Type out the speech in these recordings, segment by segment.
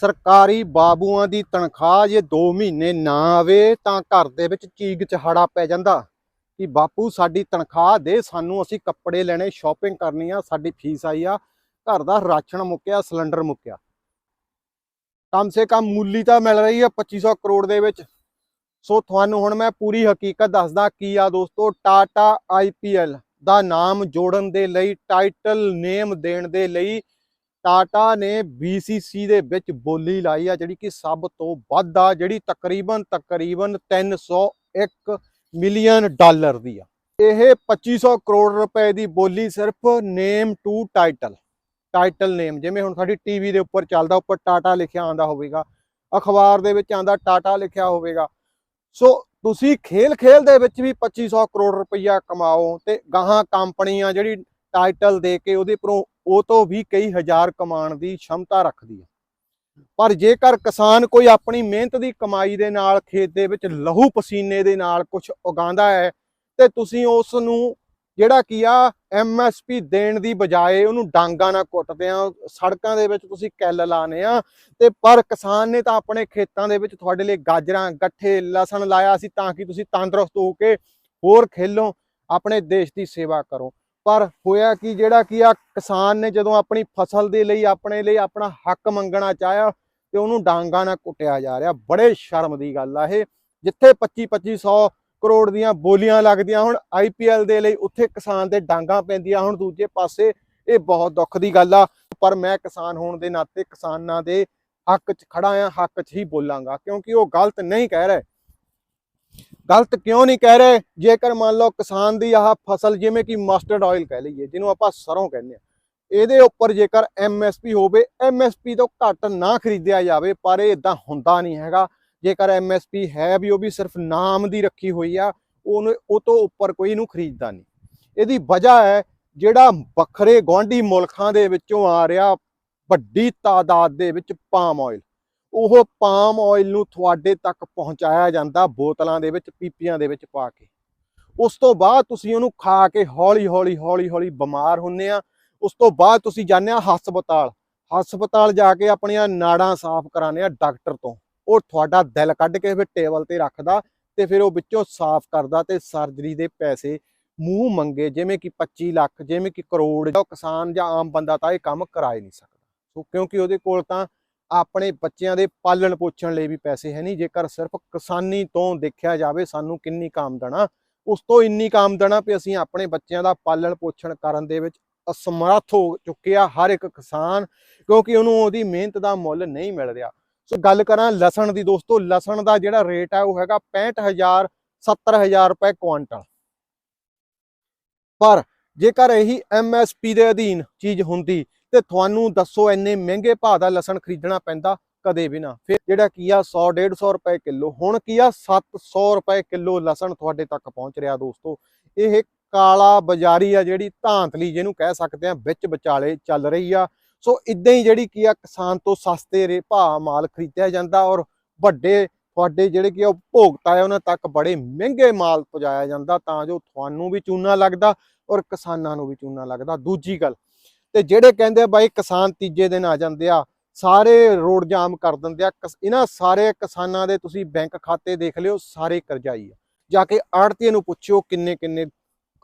ਸਰਕਾਰੀ ਬਾਬੂਆਂ ਦੀ ਤਨਖਾਹ ਜੇ 2 ਮਹੀਨੇ ਨਾ ਆਵੇ ਤਾਂ ਘਰ ਦੇ ਵਿੱਚ ਚੀਗ ਚਹਾੜਾ ਪੈ ਜਾਂਦਾ ਕਿ ਬਾਪੂ, ਸਾਡੀ ਤਨਖਾਹ ਦੇ, ਸਾਨੂੰ ਅਸੀਂ ਕੱਪੜੇ ਲੈਣੇ ਸ਼ਾਪਿੰਗ ਕਰਨੀ ਆ, ਸਾਡੀ ਫੀਸ ਆਈ ਆ, ਘਰ ਦਾ ਰਾਸ਼ਨ ਮੁੱਕਿਆ, ਸਿਲੰਡਰ ਮੁੱਕਿਆ। ਕਮ ਸੇ ਕਮ ਮੂਲੀ ਤਾਂ ਮਿਲ ਰਹੀ ਆ 2500 ਕਰੋੜ ਦੇ ਵਿੱਚ। ਸੋ ਤੁਹਾਨੂੰ ਹੁਣ ਮੈਂ ਪੂਰੀ ਹਕੀਕਤ ਦੱਸਦਾ ਕੀ ਆ ਦੋਸਤੋ, ਟਾਟਾ ਆਈਪੀਐਲ ਦਾ ਨਾਮ ਜੋੜਨ ਦੇ ਲਈ, ਟਾਈਟਲ ਨੇਮ ਦੇਣ ਦੇ ਲਈ ਟਾਟਾ ਨੇ BCC ਦੇ ਵਿੱਚ ਬੋਲੀ ਲਾਈ ਆ, ਜਿਹੜੀ ਕਿ ਸਭ ਤੋਂ ਵੱਧ ਆ, ਜਿਹੜੀ ਤਕਰੀਬਨ ਤਕਰੀਬਨ 301 ਮਿਲੀਅਨ ਡਾਲਰ ਦੀ ਆ। ਇਹ 2500 ਕਰੋੜ ਰੁਪਏ ਦੀ ਬੋਲੀ ਸਿਰਫ name to title title name ਜਿਵੇਂ ਹੁਣ ਸਾਡੀ ਟੀਵੀ ਦੇ ਉੱਪਰ ਚੱਲਦਾ, ਉੱਪਰ ਟਾਟਾ ਲਿਖਿਆ ਆਂਦਾ ਹੋਵੇਗਾ, ਅਖਬਾਰ ਦੇ ਵਿੱਚ ਆਂਦਾ ਟਾਟਾ ਲਿਖਿਆ ਹੋਵੇਗਾ। ਸੋ ਤੁਸੀਂ ਖੇਲ ਖੇਲ ਦੇ ਵਿੱਚ ਵੀ 2500 ਕਰੋੜ ਰੁਪਈਆ ਕਮਾਓ ਤੇ ਗਾਹਾਂ ਕੰਪਨੀਆਂ ਜਿਹੜੀ ਟਾਈਟਲ ਦੇ ਕੇ ਉਹਦੇ ਪਰੋਂ ਉਹ ਤੋਂ ਵੀ ਕਈ ਹਜ਼ਾਰ ਕਮਾਉਣ ਦੀ ਸ਼ਮਤਾ ਰੱਖਦੀ ਹੈ ਪਰ ਜੇਕਰ ਕਿਸਾਨ ਕੋਈ ਆਪਣੀ ਮਿਹਨਤ ਦੀ ਕਮਾਈ ਦੇ ਨਾਲ ਖੇਤ ਦੇ ਵਿੱਚ ਲਹੂ ਪਸੀਨੇ ਦੇ ਨਾਲ ਕੁਝ ਉਗਾਉਂਦਾ ਹੈ, ਤੇ ਤੁਸੀਂ ਉਸ ਨੂੰ ਜਿਹੜਾ ਕੀ ਆ ਐਮਐਸਪੀ ਦੇਣ ਦੀ ਬਜਾਏ ਉਹਨੂੰ ਡਾਂਗਾ ਨਾਲ ਕੁੱਟਦੇ ਆ, ਸੜਕਾਂ ਦੇ ਵਿੱਚ ਤੁਸੀਂ ਕੈਲ ਲਾਣੇ ਆ, ਤੇ ਪਰ ਕਿਸਾਨ ਨੇ ਤਾਂ ਆਪਣੇ ਖੇਤਾਂ ਦੇ ਵਿੱਚ ਤੁਹਾਡੇ ਲਈ ਗਾਜਰਾਂ, ਗੱਠੇ, ਲਸਣ ਲਾਇਆ ਸੀ ਤਾਂ ਕਿ ਤੁਸੀਂ ਤੰਦਰੁਸਤ ਹੋ ਕੇ ਹੋਰ ਖੇਲੋ, ਆਪਣੇ ਦੇਸ਼ ਦੀ ਸੇਵਾ ਕਰੋ। ਪਰ ਹੋਇਆ ਕਿ, ਜਿਹੜਾ ਕੀ ਆ, ਕਿਸਾਨ ਨੇ ਜਦੋਂ ਆਪਣੀ ਫਸਲ ਦੇ ਲਈ, ਆਪਣੇ ਲਈ ਆਪਣਾ ਹੱਕ ਮੰਗਣਾ ਚਾਹਿਆ, ਤੇ ਉਹਨੂੰ ਡਾਂਗਾ ਨਾਲ ਕੁੱਟਿਆ ਜਾ ਰਿਹਾ। ਬੜੇ ਸ਼ਰਮ ਦੀ ਗੱਲ ਆ ਇਹ। ਜਿੱਥੇ 25 2500 ਕਰੋੜ ਦੀਆਂ ਬੋਲੀਆਂ ਲੱਗਦੀਆਂ ਹੁਣ ਆਈਪੀਐਲ ਦੇ ਲਈ ਉੱਥੇ ਕਿਸਾਨ ਦੇ ਡਾਂਗਾ ਪੈਂਦੀਆਂ ਹੁਣ ਦੂਜੇ ਪਾਸੇ। ਇਹ ਬਹੁਤ ਦੁੱਖ ਦੀ ਗੱਲ ਆ। ਪਰ ਮੈਂ ਕਿਸਾਨ ਹੋਣ ਦੇ ਨਾਤੇ ਕਿਸਾਨਾਂ ਦੇ ਹੱਕ 'ਚ ਖੜਾ ਆ, ਹੱਕ 'ਚ ਹੀ ਬੋਲਾਂਗਾ। ਕਿਉਂਕਿ ਉਹ ਗਲਤ ਨਹੀਂ ਕਹਿ ਰਹੇ। ਗਲਤ ਕਿਉਂ ਨਹੀਂ ਕਹਿ ਰਹੇ? ਜੇਕਰ ਮੰਨ ਲਓ ਕਿਸਾਨ ਦੀ ਆਹ ਫਸਲ ਜਿਵੇਂ ਕਿ ਮਸਟਰਡ ਆਇਲ ਕਹਿ ਲਈਏ, ਜਿਹਨੂੰ ਆਪਾਂ ਸਰੋਂ ਕਹਿੰਦੇ ਆ ਇਹਦੇ ਉੱਪਰ ਜੇਕਰ ਐਮਐਸਪੀ ਹੋਵੇ ਐਮਐਸਪੀ ਤੋਂ ਘੱਟ ਨਾ ਖਰੀਦਿਆ ਜਾਵੇ, ਪਰ ਇਹ ਇਦਾਂ ਹੁੰਦਾ ਨਹੀਂ ਹੈਗਾ। ਜੇਕਰ ਐਮਐਸਪੀ ਹੈ ਵੀ, ਉਹ ਵੀ ਸਿਰਫ ਨਾਮ ਦੀ ਰੱਖੀ ਹੋਈ ਆ, ਉਹਨੂੰ, ਉਹ ਤੋਂ ਉੱਪਰ ਕੋਈ ਇਹਨੂੰ ਖਰੀਦਦਾ ਨਹੀਂ। ਇਹਦੀ ਵਜ੍ਹਾ ਹੈ, ਜਿਹੜਾ ਵੱਖਰੇ ਗੁਆਂਢੀ ਮੁਲਕਾਂ ਦੇ ਵਿੱਚੋਂ ਆ ਰਿਹਾ ਵੱਡੀ ਤਾਦਾਦ ਦੇ ਵਿੱਚ ਪਾਮ ਆਇਲ ਉਹ ਪਾਮ ਆਇਲ ਨੂੰ ਤੁਹਾਡੇ ਤੱਕ ਪਹੁੰਚਾਇਆ ਜਾਂਦਾ ਬੋਤਲਾਂ ਦੇ ਵਿੱਚ, ਪੀਪੀਆਂ ਦੇ ਵਿੱਚ ਪਾ ਕੇ। ਉਸ ਤੋਂ ਬਾਅਦ ਤੁਸੀਂ ਉਹਨੂੰ ਖਾ ਕੇ ਹੌਲੀ ਹੌਲੀ ਹੌਲੀ ਹੌਲੀ ਬਿਮਾਰ ਹੁੰਨੇ ਆ। ਉਸ ਤੋਂ ਬਾਅਦ ਤੁਸੀਂ ਜਾਂਦੇ ਆ ਹਸਪਤਾਲ। ਹਸਪਤਾਲ ਜਾ ਕੇ ਆਪਣੀਆਂ ਨਾੜਾਂ ਸਾਫ਼ ਕਰਾਉਂਦੇ ਆ ਡਾਕਟਰ ਤੋਂ। ਉਹ ਤੁਹਾਡਾ ਦਿਲ ਕੱਢ ਕੇ ਫਿਰ ਟੇਬਲ ਤੇ ਰੱਖਦਾ ਤੇ ਫਿਰ ਉਹ ਵਿੱਚੋਂ ਸਾਫ਼ ਕਰਦਾ ਤੇ ਸਰਜਰੀ ਦੇ ਪੈਸੇ ਮੂੰਹ ਮੰਗੇ, ਜਿਵੇਂ ਕਿ 25 ਲੱਖ, ਜਿਵੇਂ ਕਿ ਕਰੋੜ ਉਹ ਕਿਸਾਨ ਜਾਂ ਆਮ ਬੰਦਾ ਤਾਂ ਇਹ ਕੰਮ ਕਰਾ ਹੀ ਨਹੀਂ ਸਕਦਾ। ਸੋ ਕਿਉਂਕਿ ਉਹਦੇ ਕੋਲ ਤਾਂ ਆਪਣੇ ਬੱਚਿਆਂ ਦੇ ਪਾਲਣ ਪੋਸ਼ਣ ਲਈ ਵੀ ਪੈਸੇ ਹੈ ਨਹੀਂ ਜੇਕਰ ਸਿਰਫ ਕਿਸਾਨੀ ਤੋਂ ਦੇਖਿਆ ਜਾਵੇ, ਸਾਨੂੰ ਕਿੰਨੀ ਕਾਮਦਨ ਆ? ਉਸ ਤੋਂ ਇੰਨੀ ਕਾਮਦਨ ਆ ਵੀ ਅਸੀਂ ਆਪਣੇ ਬੱਚਿਆਂ ਦਾ ਪਾਲਣ ਪੋਸ਼ਣ ਕਰਨ ਦੇ ਵਿੱਚ ਅਸਮਰੱਥ ਹੋ ਚੁੱਕਿਆ ਹਰ ਇੱਕ ਕਿਸਾਨ, ਕਿਉਂਕਿ ਉਹਨੂੰ ਉਹਦੀ ਮਿਹਨਤ ਦਾ ਮੁੱਲ ਨਹੀਂ ਮਿਲ ਰਿਹਾ। ਸੋ ਗੱਲ ਕਰਾਂ ਲਸਣ ਦੀ ਦੋਸਤੋ, ਲਸਣ ਦਾ ਜਿਹੜਾ ਰੇਟ ਹੈ ਉਹ ਹੈਗਾ 65000 70000 ਰੁਪਏ ਕੁਆਂਟਲ ਪਰ ਜੇਕਰ ਇਹੀ ਐਮਐਸਪੀ ਦੇ ਅਧੀਨ ਚੀਜ਼ ਹੁੰਦੀ, ਤੇ ਤੁਹਾਨੂੰ ਦੱਸੋ ਇੰਨੇ ਮਹਿੰਗੇ ਭਾਅ ਦਾ ਲਸਣ ਖਰੀਦਣਾ ਪੈਂਦਾ ਕਦੇ ਵੀ ਨਾ। ਫਿਰ ਜਿਹੜਾ ਕੀ ਆ 100 150 ਰੁਪਏ ਕਿਲੋ, ਹੁਣ ਕੀ ਆ 700 ਰੁਪਏ ਕਿਲੋ ਲਸਣ ਤੁਹਾਡੇ ਤੱਕ ਪਹੁੰਚ ਰਿਹਾ ਦੋਸਤੋ। ਇਹ ਕਾਲਾ ਬਾਜ਼ਾਰੀ ਆ ਜਿਹੜੀ ਧਾਂਤਲੀ ਜਿਹਨੂੰ ਕਹਿ ਸਕਦੇ ਆ, ਵਿੱਚ ਵਿਚਾਲੇ ਚੱਲ ਰਹੀ ਆ। ਸੋ ਇਦਾਂ ਹੀ ਜਿਹੜੀ ਕੀ ਆ, ਕਿਸਾਨ ਤੋਂ ਸਸਤੇ ਰੇ, ਭਾਅ ਮਾਲ ਖਰੀਦਿਆ ਜਾਂਦਾ ਔਰ ਵੱਡੇ ਤੁਹਾਡੇ ਜਿਹੜੇ ਕਿ ਉਪਭੋਗਤਾ ਹੈ, ਉਹਨਾਂ ਤੱਕ ਬੜੇ ਮਹਿੰਗੇ ਮਾਲ ਪਹੁੰਚਾਇਆ ਜਾਂਦਾ ਤਾਂ ਜੋ ਤੁਹਾਨੂੰ ਵੀ ਚੂਨਾ ਲੱਗਦਾ ਔਰ ਕਿਸਾਨਾਂ ਨੂੰ ਵੀ ਚੂਨਾ ਲੱਗਦਾ। ਦੂਜੀ ਗੱਲ, ਤੇ ਜਿਹੜੇ ਕਹਿੰਦੇ ਬਾਈ ਕਿਸਾਨ ਤੀਜੇ ਦਿਨ ਆ ਜਾਂਦੇ ਆ, ਸਾਰੇ ਰੋਡ ਜਾਮ ਕਰ ਦਿੰਦੇ ਆ, ਕਿਸ- ਇਹਨਾਂ ਸਾਰੇ ਕਿਸਾਨਾਂ ਦੇ ਤੁਸੀਂ ਬੈਂਕ ਖਾਤੇ ਦੇਖ ਲਿਓ, ਸਾਰੇ ਕਰਜ਼ਾਈ ਆ। ਜਾ ਕੇ ਆੜਤੀਆਂ ਨੂੰ ਪੁੱਛਿਓ ਕਿੰਨੇ ਕਿੰਨੇ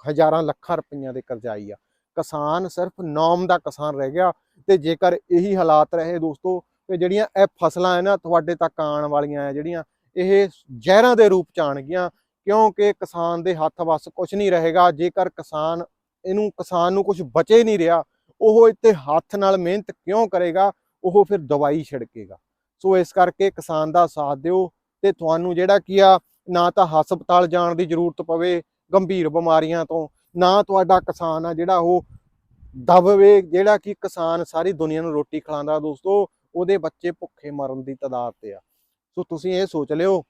ਹਜ਼ਾਰਾਂ ਲੱਖਾਂ ਰੁਪਈਆਂ ਦੇ ਕਰਜ਼ਾਈ ਆ। ਕਿਸਾਨ ਸਿਰਫ ਨੌਮ ਦਾ ਕਿਸਾਨ ਰਹਿ ਗਿਆ ਤੇ ਜੇਕਰ ਇਹੀ ਹਾਲਾਤ ਰਹੇ ਦੋਸਤੋ ਤੇ ਜਿਹੜੀਆਂ ਇਹ ਫਸਲਾਂ ਹੈ ਨਾ ਤੁਹਾਡੇ ਤੱਕ ਆਉਣ ਵਾਲੀਆਂ ਆ ਜਿਹੜੀਆਂ ਇਹ ਜ਼ਹਿਰਾਂ ਦੇ ਰੂਪ ਚ ਆਣਗੀਆਂ ਕਿਉਂਕਿ ਕਿਸਾਨ ਦੇ ਹੱਥ ਵੱਸ ਕੁਝ ਨਹੀਂ ਰਹੇਗਾ, ਜੇਕਰ ਕਿਸਾਨ ਇਹਨੂੰ, ਕਿਸਾਨ ਨੂੰ ਕੁਝ ਬਚੇ ਨਹੀਂ ਰਿਹਾ, ਉਹ ਇੱਥੇ ਹੱਥ ਨਾਲ ਮਿਹਨਤ ਕਿਉਂ ਕਰੇਗਾ, ਉਹ ਫਿਰ ਦਵਾਈ ਛਿੜਕੇਗਾ। ਸੋ ਇਸ ਕਰਕੇ ਕਿਸਾਨ ਦਾ ਸਾਥ ਦਿਓ ਤੇ ਤੁਹਾਨੂੰ ਜਿਹੜਾ ਕੀ ਆ, ਨਾ ਤਾਂ ਹਸਪਤਾਲ ਜਾਣ ਦੀ ਜ਼ਰੂਰਤ ਪਵੇ, ਗੰਭੀਰ ਬਿਮਾਰੀਆਂ ਤੋਂ, ਨਾ ਤੁਹਾਡਾ ਕਿਸਾਨ ਆ ਜਿਹੜਾ ਉਹ ਦਬਵੇ ਜਿਹੜਾ ਕਿ ਕਿਸਾਨ ਸਾਰੀ ਦੁਨੀਆ ਨੂੰ ਰੋਟੀ ਖਿਲਾਉਂਦਾ ਦੋਸਤੋ ਉਹਦੇ ਬੱਚੇ ਭੁੱਖੇ ਮਰਨ ਦੀ ਤਦਾਦ ਤੇ ਆ। ਸੋ ਤੁਸੀਂ ਇਹ ਸੋਚ ਲਿਓ,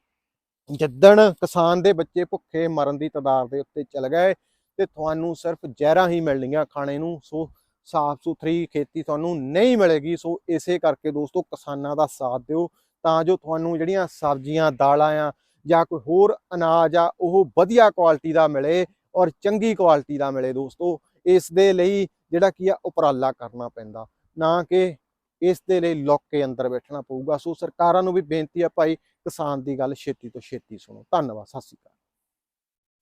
ਜਿੱਦਣ ਕਿਸਾਨ ਦੇ ਬੱਚੇ ਭੁੱਖੇ ਮਰਨ ਦੀ ਤਦਾਦ ਦੇ ਉੱਤੇ ਚਲ ਗਏ ਤੇ ਤੁਹਾਨੂੰ ਸਿਰਫ ਜ਼ਹਿਰਾਂ ਹੀ ਮਿਲਣਗੀਆਂ ਖਾਣੇ ਨੂੰ, ਸੋ ਸਾਫ਼ ਸੁਥਰੀ ਖੇਤੀ ਤੁਹਾਨੂੰ ਨਹੀਂ ਮਿਲੇਗੀ, ਸੋ ਇਸੇ ਕਰਕੇ ਦੋਸਤੋ ਕਿਸਾਨਾਂ ਦਾ ਸਾਥ ਦਿਓ, ਤਾਂ ਜੋ ਤੁਹਾਨੂੰ ਜਿਹੜੀਆਂ ਸਬਜ਼ੀਆਂ, ਦਾਲਾਂ ਆ ਜਾਂ ਕੋਈ ਹੋਰ ਅਨਾਜ ਆ, ਉਹ ਵਧੀਆ ਕੁਆਲਿਟੀ ਦਾ ਮਿਲੇ ਔਰ ਚੰਗੀ ਕੁਆਲਿਟੀ ਦਾ ਮਿਲੇ ਦੋਸਤੋ। ਇਸ ਦੇ ਲਈ ਜਿਹੜਾ ਕੀ ਆ, ਉਪਰਾਲਾ ਕਰਨਾ ਪੈਂਦਾ। ਨਾ ਕਿ ਇਸ ਦੇ ਲਈ ਲੁੱਕ ਕੇ ਅੰਦਰ ਬੈਠਣਾ ਪਊਗਾ। ਸੋ ਸਰਕਾਰਾਂ ਨੂੰ ਵੀ ਬੇਨਤੀ ਆ ਭਾਈ ਕਿਸਾਨ ਦੀ ਗੱਲ ਛੇਤੀ ਤੋਂ ਛੇਤੀ ਸੁਣੋ। ਧੰਨਵਾਦ, ਸਤਿ ਸ਼੍ਰੀ ਅਕਾਲ।